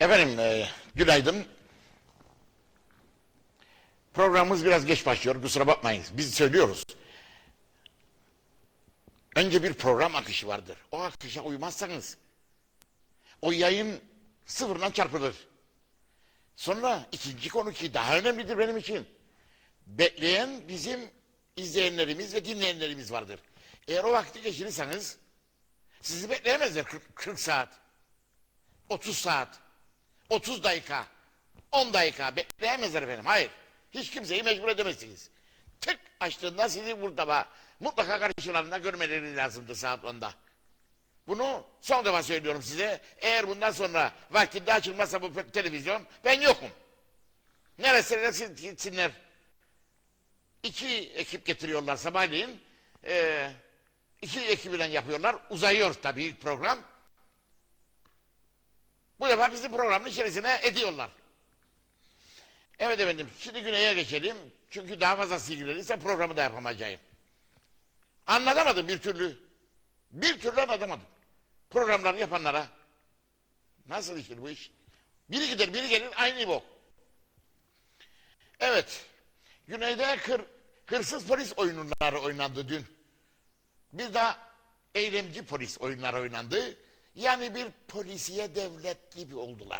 Efendim e, günaydın. Programımız biraz geç başlıyor kusura bakmayın. Biz söylüyoruz. Önce bir program akışı vardır. O akışa uymazsanız o yayın sıfırdan çarpılır. Sonra ikinci konu ki daha önemlidir benim için. Bekleyen bizim izleyenlerimiz ve dinleyenlerimiz vardır. Eğer o vakti geçirirseniz sizi bekleyemezler 40, 40 saat. 30 saat, 30 dakika, 10 dakika bekleyemezler efendim. Hayır. Hiç kimseyi mecbur edemezsiniz. Tık açtığında sizi burada mutlaka karşılarında görmeleri lazımdı saat 10'da. Bunu son defa söylüyorum size. Eğer bundan sonra vaktinde açılmazsa bu televizyon ben yokum. Neresine gitsinler. İki ekip getiriyorlar sabahleyin. Ee, iki ekibiyle yapıyorlar. Uzayıyor tabii program. Bu defa bizi programın içerisine ediyorlar. Evet efendim şimdi güneye geçelim. Çünkü daha fazla silgilenirse programı da yapamayacağım. Anlatamadım bir türlü. Bir türlü anlatamadım. Programları yapanlara. Nasıl işin bu iş? Biri gider biri gelir aynı bu. Evet. Güneyde kır, hırsız polis oyunları oynandı dün. Bir de eylemci polis oyunları oynandı. Yani bir polisiye devlet gibi oldular.